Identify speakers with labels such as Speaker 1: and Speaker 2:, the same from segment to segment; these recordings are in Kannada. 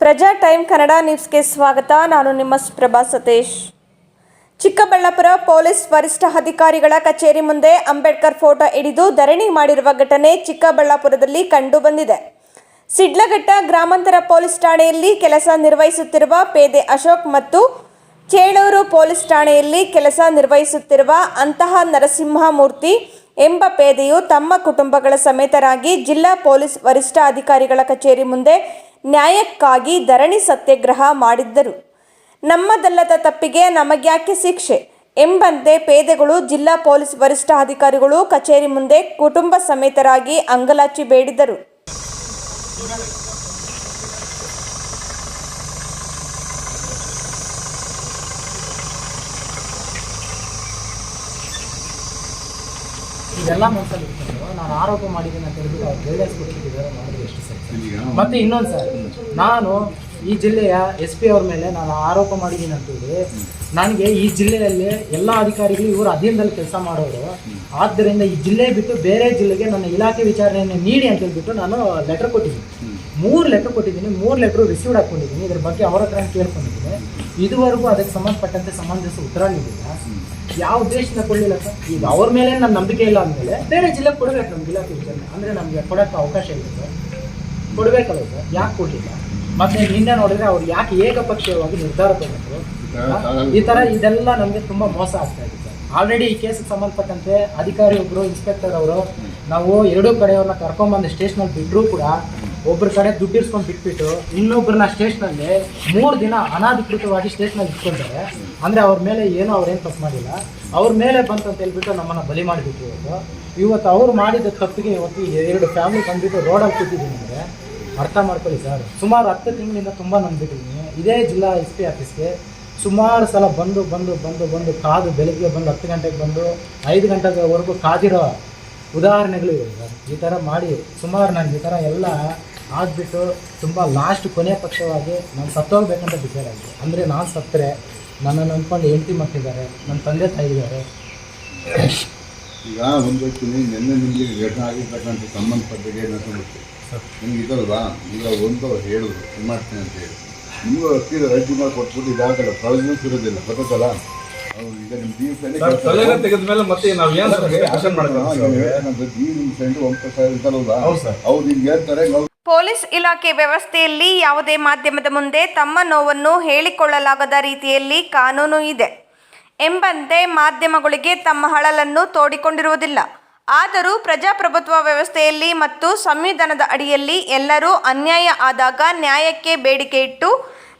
Speaker 1: ಪ್ರಜಾ ಟೈಮ್ ಕನ್ನಡ ನ್ಯೂಸ್ಗೆ ಸ್ವಾಗತ. ನಾನು ನಿಮ್ಮ ಪ್ರಭಾ ಸತೀಶ್. ಚಿಕ್ಕಬಳ್ಳಾಪುರ ಪೊಲೀಸ್ ವರಿಷ್ಠ ಅಧಿಕಾರಿಗಳ ಕಚೇರಿ ಮುಂದೆ ಅಂಬೇಡ್ಕರ್ ಫೋಟೋ ಹಿಡಿದು ಧರಣಿ ಮಾಡಿರುವ ಘಟನೆ ಚಿಕ್ಕಬಳ್ಳಾಪುರದಲ್ಲಿ ಕಂಡುಬಂದಿದೆ. ಸಿಡ್ಲಘಟ್ಟ ಗ್ರಾಮಾಂತರ ಪೊಲೀಸ್ ಠಾಣೆಯಲ್ಲಿ ಕೆಲಸ ನಿರ್ವಹಿಸುತ್ತಿರುವ ಪೇದೆ ಅಶೋಕ್ ಮತ್ತು ಚೇಳೂರು ಪೊಲೀಸ್ ಠಾಣೆಯಲ್ಲಿ ಕೆಲಸ ನಿರ್ವಹಿಸುತ್ತಿರುವ ಅಂತಹ ನರಸಿಂಹಮೂರ್ತಿ ಎಂಬ ಪೇದೆಯು ತಮ್ಮ ಕುಟುಂಬಗಳ ಸಮೇತರಾಗಿ ಜಿಲ್ಲಾ ಪೊಲೀಸ್ ವರಿಷ್ಠ ಅಧಿಕಾರಿಗಳ ಕಚೇರಿ ಮುಂದೆ ನ್ಯಾಯಕ್ಕಾಗಿ ಧರಣಿ ಸತ್ಯಾಗ್ರಹ ಮಾಡಿದ್ದರು. ನಮ್ಮದಲ್ಲದ ತಪ್ಪಿಗೆ ನಮಗ್ಯಾಕೆ ಶಿಕ್ಷೆ? ಎಂಬಂತೆ ಪೇದೆಗಳು, ಜಿಲ್ಲಾ ಪೊಲೀಸ್ ವರಿಷ್ಠಾಧಿಕಾರಿಗಳು ಕಚೇರಿ ಮುಂದೆ ಕುಟುಂಬ ಸಮೇತರಾಗಿ ಅಂಗಲಾಚಿ ಬೇಡಿದರು.
Speaker 2: ಇದೆಲ್ಲ ಮನಸ್ಸಲ್ಲಿ ಇಟ್ಕೊಂಡು ನಾನು ಆರೋಪ ಮಾಡಿದ್ದೀನಿ ಅಂತ ಹೇಳಿದ್ರು ಅವ್ರು ಗೈಡೆನ್ಸ್ ಕೊಟ್ಟಿದ್ದಾರೆ ಮಾಡಿದ್ರೆ ಎಷ್ಟು ಸರಿ? ಮತ್ತೆ ಇನ್ನೊಂದು ಸರ್ ನಾನು ಈ ಜಿಲ್ಲೆಯ ಎಸ್ ಪಿ ಅವ್ರ ಮೇಲೆ ನಾನು ಆರೋಪ ಮಾಡಿದ್ದೀನಿ ಅಂತೇಳಿ ನನಗೆ ಈ ಜಿಲ್ಲೆಯಲ್ಲಿ ಎಲ್ಲ ಅಧಿಕಾರಿಗಳು ಇವರು ಅಧೀನದಲ್ಲಿ ಕೆಲಸ ಮಾಡೋರು. ಆದ್ದರಿಂದ ಈ ಜಿಲ್ಲೆ ಬಿಟ್ಟು ಬೇರೆ ಜಿಲ್ಲೆಗೆ ನನ್ನ ಇಲಾಖೆ ವಿಚಾರಣೆಯನ್ನು ನೀಡಿ ಅಂತ ಹೇಳ್ಬಿಟ್ಟು ನಾನು ಲೆಟರ್ ಕೊಟ್ಟಿದ್ದೀನಿ. ಮೂರು ಲೆಟರ್ ಕೊಟ್ಟಿದ್ದೀನಿ. ಮೂರು ಲೆಟರ್ ರಿಸೀವ್ಡ್ ಹಾಕೊಂಡಿದ್ದೀನಿ ಇದ್ರ ಬಗ್ಗೆ ಅವರ ಹತ್ರ ಕೇಳ್ಕೊಂಡಿದ್ದೀನಿ. ಇದುವರೆಗೂ ಅದಕ್ಕೆ ಸಂಬಂಧಪಟ್ಟಂತೆ ಸಂಬಂಧಿಸಿದ ಉತ್ತರ ನೀಡಿಲ್ಲ. ಯಾವ ಉದ್ದೇಶದಿಂದ ಕೊಡಲಿಲ್ಲ ಸರ್? ಈಗ ಅವ್ರ ಮೇಲೆ ನನ್ನ ನಂಬಿಕೆ ಇಲ್ಲ ಅಂದಮೇಲೆ? ಬೇರೆ ಜಿಲ್ಲೆಗೆ ಕೊಡಬೇಕು ನಮ್ಮ ಜಿಲ್ಲಾ ವಿಚಾರಣೆ ಅಂದರೆ ನಮಗೆ ಕೊಡೋಕ್ಕೆ ಅವಕಾಶ ಇಲ್ಲ ಸರ್. ಕೊಡಬೇಕಲ್ಲ ಸರ್. ಯಾಕೆ ಕೊಡಲಿಲ್ಲ? ಮತ್ತೆ ಹಿಂದೆ ನೋಡಿದ್ರೆ ಅವ್ರು ಯಾಕೆ ಏಕಪಕ್ಷೀಯವಾಗಿ ನಿರ್ಧಾರ ತಗೊಂಡ್ರು? ಈ ಥರ ಇದೆಲ್ಲ ನಮಗೆ ತುಂಬ ಮೋಸ ಆಗ್ತಾ ಇದೆ ಸರ್. ಆಲ್ರೆಡಿ ಈ ಕೇಸಿಗೆ ಸಂಬಂಧಪಟ್ಟಂತೆ ಅಧಿಕಾರಿ ಒಬ್ಬರು ಇನ್ಸ್ಪೆಕ್ಟರ್ ಅವರು ನಾವು ಎರಡೂ ಕಡೆಯವ್ರನ್ನ ಕರ್ಕೊಂಬಂದು ಸ್ಟೇಷನಲ್ಲಿ ಬಿಟ್ಟರೂ ಕೂಡ ಒಬ್ಬರ ಕಡೆ ದುಡ್ಡು ಇಸ್ಕೊಂಡು ಬಿಟ್ಬಿಟ್ಟು ಇನ್ನೊಬ್ಬರನ್ನ ಸ್ಟೇಷನಲ್ಲಿ ಮೂರು ದಿನ ಅನಾಧಿಕೃತವಾಗಿ ಸ್ಟೇಷನಲ್ಲಿ ಇಟ್ಕೊಂತಾರೆ ಅಂದರೆ ಅವ್ರ ಮೇಲೆ ಏನೂ ಅವ್ರೇನು ತಪ್ಪು ಮಾಡಿಲ್ಲ. ಅವ್ರ ಮೇಲೆ ಬಂತ ಅಂತ ಹೇಳ್ಬಿಟ್ಟು ನಮ್ಮನ್ನು ಬಲಿ ಮಾಡಿಬಿಟ್ಟು ಇವತ್ತು. ಇವತ್ತು ಅವ್ರು ಮಾಡಿದ ತಪ್ಪಿಗೆ ಇವತ್ತು ಎರಡು ಫ್ಯಾಮಿಲಿ ಬಂದ್ಬಿಟ್ಟು ರೋಡಲ್ಲಿ ಕೂತಿದ್ದೀನಿ ಅಂದರೆ ಅರ್ಥ ಮಾಡ್ಕೊಳ್ಳಿ ಸರ್. ಸುಮಾರು ಹತ್ತು ತಿಂಗಳಿಂದ ತುಂಬ ನಂಬಿಟ್ಟಿದ್ದೀನಿ ಇದೇ ಜಿಲ್ಲಾ ಎಸ್ ಪಿ ಆಫೀಸ್ಗೆ ಸುಮಾರು ಸಲ ಬಂದು ಬಂದು ಬಂದು ಬಂದು ಕಾದು ಬೆಳಗ್ಗೆ ಬಂದು ಹತ್ತು ಗಂಟೆಗೆ ಬಂದು ಐದು ಗಂಟೆವರೆಗೂ ಕಾದಿರೋ ಉದಾಹರಣೆಗಳು ಇವೆ ಸರ್. ಈ ಥರ ಮಾಡಿ. ಸುಮಾರು ನಾನು ಈ ಥರ ಎಲ್ಲ ಆಗಿಬಿಟ್ಟು ತುಂಬ ಲಾಸ್ಟ್ ಕೊನೆಯ ಪಕ್ಷವಾಗಿ ನಾನು ಸತ್ತೋಗ್ಬೇಕಂತ ಡಿಸೈಡ್ ಆಗಿದೆ ಅಂದರೆ ನಾನು ಸತ್ತರೆ ನನ್ನನ್ನು ಅಂದ್ಕೊಂಡು ಹೆಂಡತಿ ಮಕ್ಕಳಿದ್ದಾರೆ ನನ್ನ ತಂದೆ ತಾಯಿ ಇದ್ದಾರೆ
Speaker 3: ಈಗ ಒಂದು ನಿನ್ನೆ ನಿಮಗೆ ಘಟನೆ ಆಗಿರ್ತಕ್ಕಂಥ ಸಂಬಂಧಪಟ್ಟಿಗೆ ನಮಗೆ ನಿಮ್ಗೆ ಇದಲ್ವಾ? ಈಗ ಒಂದು ಹೇಳಿದ್ರು ಇದು ಮಾಡ್ತೀನಿ ಅಂತ ಹೇಳಿ. ನಿಮಗೂ ಅಕ್ಕಿದ ರೈಟ್ ಮಾಡಿ ಕೊಟ್ಬಿಟ್ಟು ಇದಾಗಲ್ಲ ಪ್ರಯೋಜನಕ್ಕೂ ಇರೋದಿಲ್ಲ ಗೊತ್ತಲ್ಲ ಅವ್ರು ಈಗ ನಿಮ್ಮ ಜೀವ
Speaker 4: ತಲೆನ ತೆಗೆದ ಮೇಲೆ ಮತ್ತೆ ನಾವ್ ಏನ್
Speaker 3: ನಿಮ್ಮ ಫ್ರೆಂಡ್ ಒಂಬತ್ತು ಸಾವಿರ
Speaker 4: ಸರ್.
Speaker 3: ಅವ್ರು ಹಿಂಗೆ ಹೇಳ್ತಾರೆ ನಾವು
Speaker 1: ಪೊಲೀಸ್ ಇಲಾಖೆ ವ್ಯವಸ್ಥೆಯಲ್ಲಿ ಯಾವುದೇ ಮಾಧ್ಯಮದ ಮುಂದೆ ತಮ್ಮ ನೋವನ್ನು ಹೇಳಿಕೊಳ್ಳಲಾಗದ ರೀತಿಯಲ್ಲಿ ಕಾನೂನು ಇದೆ ಎಂಬಂತೆ ಮಾಧ್ಯಮಗಳಿಗೆ ತಮ್ಮ ಹಳಲನ್ನು ತೋಡಿಕೊಂಡಿರುವುದಿಲ್ಲ. ಆದರೂ ಪ್ರಜಾಪ್ರಭುತ್ವ ವ್ಯವಸ್ಥೆಯಲ್ಲಿ ಮತ್ತು ಸಂವಿಧಾನದ ಅಡಿಯಲ್ಲಿ ಎಲ್ಲರೂ ಅನ್ಯಾಯ ಆದಾಗ ನ್ಯಾಯಕ್ಕೆ ಬೇಡಿಕೆ ಇಟ್ಟು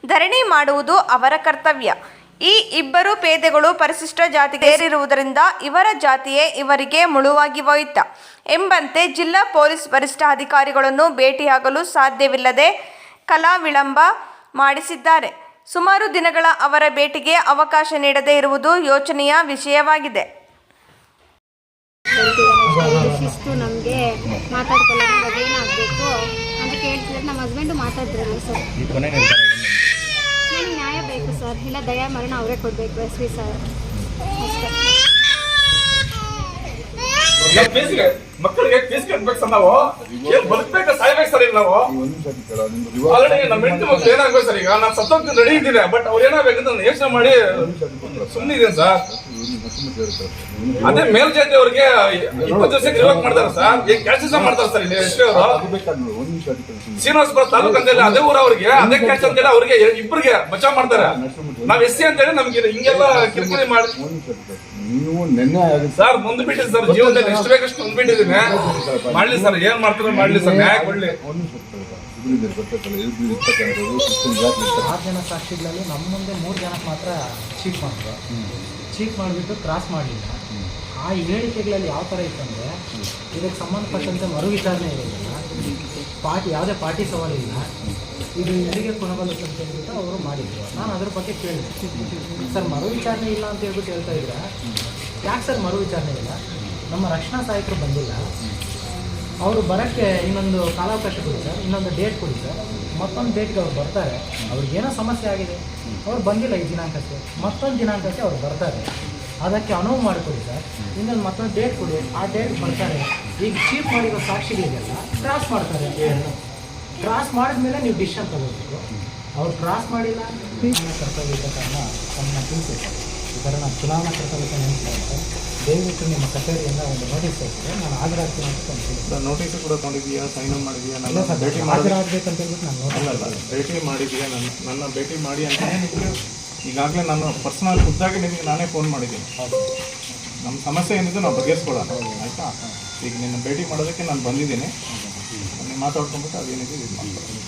Speaker 1: ಧರಣಿ ಮಾಡುವುದು ಅವರ ಕರ್ತವ್ಯ. ಈ ಇಬ್ಬರು ಪೇದೆಗಳು ಪರಿಶಿಷ್ಟ ಜಾತಿ ಸೇರಿರುವುದರಿಂದ ಇವರ ಜಾತಿಯೇ ಇವರಿಗೆ ಮುಳುವಾಗಿ ಹೋಯಿತ. ಎಂಬಂತೆ ಜಿಲ್ಲಾ ಪೊಲೀಸ್ ವರಿಷ್ಠ ಅಧಿಕಾರಿಗಳನ್ನು ಭೇಟಿಯಾಗಲು ಸಾಧ್ಯವಿಲ್ಲದೆ ಕಲಾ ವಿಳಂಬ ಮಾಡಿಸಿದ್ದಾರೆ. ಸುಮಾರು ದಿನಗಳ ಅವರ ಭೇಟಿಗೆ ಅವಕಾಶ ನೀಡದೇ ಇರುವುದು ಯೋಚನೆಯ ವಿಷಯವಾಗಿದೆ.
Speaker 5: ಶಿಸ್ತು ನಮಗೆ ಮಾತಾಡ್ಕೊಳ್ಳೋದು ಏನಾಗಬೇಕು ಅಂತ ಕೇಳ್ತಿದ್ರೆ ನಮ್ಮ ಹಸ್ಬೆಂಡು ಮಾತಾಡಿದ್ರಲ್ಲ ಸರ್. ನನಗೆ ನ್ಯಾಯ ಬೇಕು ಸರ್. ಇಲ್ಲ ದಯಾ ಮರಣ ಅವರೇ ಕೊಡಬೇಕು ಎಸ್ ವಿ ಸರ್. ಅಷ್ಟೇ.
Speaker 4: ಮಕ್ಕಳಿಗೆ ಫೀಸ್ ಕಟ್ಬೇಕು ಸರ್ ನಾವು? ಏನ್ ಬದುಕ್ಬೇಕು ಸಾಯ್ಬೇಕು ಸರ್ ಈಗ ನಾವು? ಆಲ್ರೆಡಿ ನಮ್ಮ ಹೆಂಡತಿ ಮಕ್ಳು ಏನಾಗ್ಬೇಕು ಸರ್ ಈಗ? ನಾನು ಸತ್ತೋಗ್ತೀನಿ ರೆಡಿ ಇದ್ದೀನಿ ಬಟ್ ಅವ್ರು ಏನಾಗ್ಬೇಕಂತ ನಾನು ಯೋಚನೆ ಮಾಡಿ ಸುಮ್ಮನೆ ಇದೆ ಸರ್? ಅದೇ ಮೇಲ್ಜಾತಿ ಅವ್ರಿಗೆ ಇಪ್ಪತ್ತು ವರ್ಷಕ್ಕೆ ರಿವರ್ಕ್ ಮಾಡ್ತಾರೆ ಸರ್. ಏನ್ ಕೆಲಸ ಮಾಡ್ತಾರೆ ಸರ್ ಇಲ್ಲಿ ಎಷ್ಟೇ ಅವರು. ಶ್ರೀನಿವಾಸಪುರ ತಾಲೂಕು ಅಂತೇಳಿ ಅದೇ ಊರ ಅವ್ರಿಗೆ, ಅದೇ ಕೆಲಸ ಅಂತೇಳಿ ಅವ್ರಿಗೆ ಇಬ್ಬರಿಗೆ ಬಚಾವ್ ಮಾಡ್ತಾರೆ. ನಾವ್ ಎಸ್ ಸಿ ಅಂತೇಳಿ ನಮ್ಗೆ ಹಿಂಗೆಲ್ಲ ಕಿರಿಕಿರಿ ಮಾಡಿ.
Speaker 3: ನೀವು ನಿನ್ನೆ
Speaker 4: ಸರ್ ಮುಂದೆ ಬಿಟ್ಟಿದ್ದೀನಿ ಸರ್ ಜೀವನದಲ್ಲಿ ಎಷ್ಟು ಬೇಕಷ್ಟು ಮುಂದೆ ಬಿಟ್ಟಿದ್ದೀನಿ. ಮಾಡ್ಲಿ ಸರ್ ಏನ್ ಮಾಡ್ತಾರೆ ಮಾಡ್ಲಿ ಸರ್ ನ್ಯಾಯ ಕೊಡ್ಲಿ.
Speaker 2: ಆರು ಜನ ಸಾಕ್ಷಿಗಳಲ್ಲಿ ನಮ್ಮ ಮುಂದೆ ಮೂರು ಜನ ಮಾತ್ರ ಚೀಟ್ ಮಾಡಿದ್ರು ಚೀಟ್ ಮಾಡಿಬಿಟ್ಟು ಕ್ರಾಸ್ ಮಾಡಲಿಲ್ಲ. ಆ ಹೇಳಿಕೆಗಳಲ್ಲಿ ಯಾವ ಥರ ಇತ್ತಂದರೆ ಇದಕ್ಕೆ ಸಂಬಂಧಪಟ್ಟಂತೆ ಮರು ವಿಚಾರಣೆ ಇರೋದಿಲ್ಲ. ಪಾರ್ಟಿ, ಯಾವುದೇ ಪಾರ್ಟಿ ಸವಾಲಿಲ್ಲ. ಇದು ಎಲ್ಲಿಗೆ ಕೊನಬಲ್ಲುತ್ತೆ ಅಂತ ಹೇಳ್ಬಿಟ್ಟು ಅವರು ಮಾಡಿದ್ರು. ನಾನು ಅದ್ರ ಬಗ್ಗೆ ಕೇಳಿದೆ. ಸರ್, ಮರು ವಿಚಾರಣೆ ಇಲ್ಲ ಅಂತ ಹೇಳ್ಬಿಟ್ಟು ಹೇಳ್ತಾ ಇದ್ರೆ, ಯಾಕೆ ಸರ್ ಮರು ವಿಚಾರಣೆ ಇಲ್ಲ? ನಮ್ಮ ರಕ್ಷಣಾ ಸಹಾಯಕರು ಬಂದಿಲ್ಲ. ಅವರು ಬರೋಕ್ಕೆ ಇನ್ನೊಂದು ಕಾಲಾವಕಾಶ ಕೊಡಿ ಸರ್, ಇನ್ನೊಂದು ಡೇಟ್ ಕೊಡಿ ಸರ್. ಮತ್ತೊಂದು ಡೇಟ್ಗೆ ಅವ್ರು ಬರ್ತಾರೆ. ಅವ್ರಿಗೇನೋ ಸಮಸ್ಯೆ ಆಗಿದೆ. ಅವ್ರು ಬಂದಿಲ್ಲ ಈ ದಿನಾಂಕಕ್ಕೆ. ಮತ್ತೊಂದು ದಿನಾಂಕಕ್ಕೆ ಅವ್ರು ಬರ್ತಾರೆ. ಅದಕ್ಕೆ ಅನುವು ಮಾಡಿಕೊಡಿ ಸರ್. ಇನ್ನೊಂದು ಮತ್ತೊಂದು ಡೇಟ್ ಕೊಡಿ. ಆ ಡೇಟ್ ಬರ್ತಾರೆ. ಈಗ ಚೀಪ್ ಮಾಡಿರೋ ಸಾಕ್ಷಿಗಳಿಗೆಲ್ಲ ಕ್ರಾಸ್ ಮಾಡ್ತಾರೆ. ಕ್ರಾಸ್ ಮಾಡಿದ್ಮೇಲೆ ನೀವು ಡಿಸಿಷನ್ ತಗೋಬೇಕು. ಅವ್ರು ಕ್ರಾಸ್ ಮಾಡಿಲ್ಲ ಕರ್ತವ್ಯ ಇದ್ದ ಕಾರಣ ತಮ್ಮನ್ನ ತಿಳಿಸಿ ಈ ಥರ ನಾನು ಚುನಾವಣಾ ಕರ್ತವ್ಯಕ್ಕೆ ನೆನೆಸ್ತಾ ದಯವಿಟ್ಟು ನಿಮ್ಮ ಕಚೇರಿಯಿಂದ ಒಂದು ನೋಟಿಸ್ ಕೊಡ್ತಾರೆ ನಾನು ಹಾಜರಾಗ್ತೀನಿ ಅಂತ ಸರ್
Speaker 6: ನೋಟಿಸ್ ಕೂಡ ತೊಗೊಂಡಿದೀಯಾ ಸೈನ್ ಅಪ್ ಮಾಡಿದೀಯಾ ನನ್ನ
Speaker 2: ಸರ್
Speaker 6: ಭೇಟಿ ಮಾಡಿ
Speaker 2: ಹಾಜರಾಗಬೇಕಂತ ಹೇಳ್ಬಿಟ್ಟು ನಾನು ನೋಟಿಸ್
Speaker 6: ಅಲ್ಲ ಅಲ್ಲ ಭೇಟಿ ಮಾಡಿದೀಯಾ ನನ್ನ ನನ್ನ ಭೇಟಿ ಮಾಡಿ ಅಂತ ಈಗಾಗಲೇ ನಾನು ಪರ್ಸನಲ್ ಖುದ್ದಾಗಿ ನಿಮಗೆ ನಾನೇ ಫೋನ್ ಮಾಡಿದ್ದೀನಿ. ನಮ್ಮ ಸಮಸ್ಯೆ ಏನಿದೆ ನಾವು ಬಗೆಹರಿಸ್ಕೊಳ್ಳೋಣ. ಆಯಿತಾ? ಈಗ ನಿನ್ನ ಭೇಟಿ ಮಾಡೋದಕ್ಕೆ ನಾನು ಬಂದಿದ್ದೀನಿ. ನೀವು ಮಾತಾಡ್ಕೊಂಡ್ಬಿಟ್ಟು ಅದೇನಿದೆ ಇದು ಮಾಡ್ಕೊಳ್ಳೋಣ